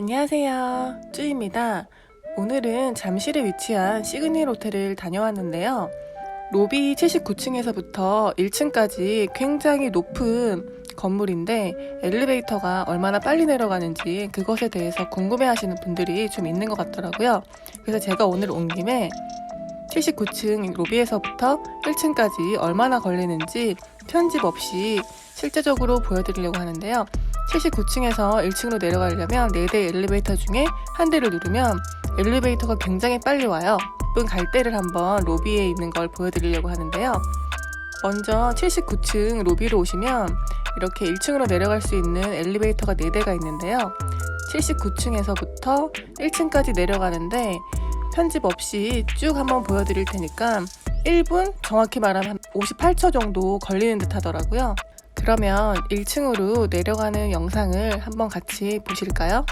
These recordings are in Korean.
안녕하세요. 쭈입니다. 오늘은 잠실에 위치한 시그닛 호텔을 다녀왔는데요. 로비 79층에서부터 1층까지 굉장히 높은 건물인데 엘리베이터가 얼마나 빨리 내려가는지 그것에 대해서 궁금해 하시는 분들이 좀 있는 것 같더라고요. 그래서 제가 오늘 온 김에 79층 로비에서부터 1층까지 얼마나 걸리는지 편집 없이 실제적으로 보여드리려고 하는데요. 79층에서 1층으로 내려가려면 4대 엘리베이터 중에 한 대를 누르면 엘리베이터가 굉장히 빨리 와요. 예쁜 갈대를 한번 로비에 있는 걸 보여드리려고 하는데요. 먼저 79층 로비로 오시면 이렇게 1층으로 내려갈 수 있는 엘리베이터가 4대가 있는데요. 79층에서부터 1층까지 내려가는데 편집 없이 쭉 한번 보여드릴 테니까 1분 정확히 말하면 한 58초 정도 걸리는 듯 하더라고요. 그러면 1층으로 내려가는 영상을 한번 같이 보실까요?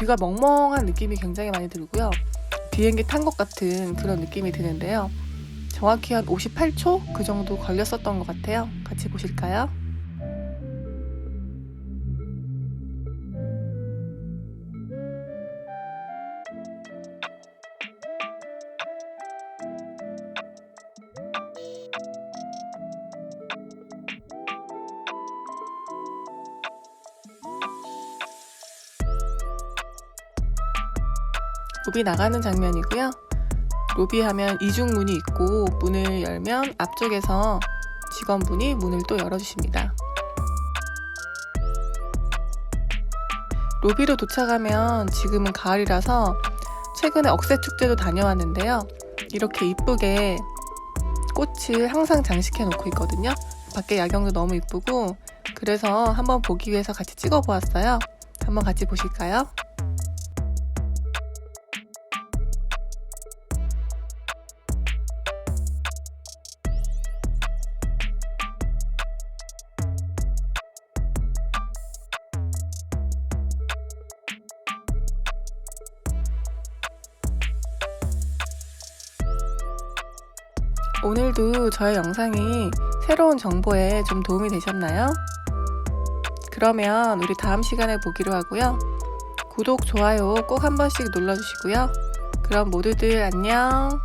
귀가 멍멍한 느낌이 굉장히 많이 들고요. 비행기 탄 것 같은 그런 느낌이 드는데요. 정확히 한 58초 그 정도 걸렸었던 것 같아요. 같이 보실까요? 로비 나가는 장면이고요. 로비 하면 이중문이 있고 문을 열면 앞쪽에서 직원분이 문을 또 열어주십니다. 로비로 도착하면 지금은 가을이라서 최근에 억새 축제도 다녀왔는데요. 이렇게 이쁘게 꽃을 항상 장식해 놓고 있거든요. 밖에 야경도 너무 이쁘고 그래서 한번 보기 위해서 같이 찍어 보았어요. 한번 같이 보실까요? 오늘도 저의 영상이 새로운 정보에 좀 도움이 되셨나요? 그러면 우리 다음 시간에 보기로 하고요. 구독, 좋아요 꼭 한 번씩 눌러주시고요. 그럼 모두들 안녕.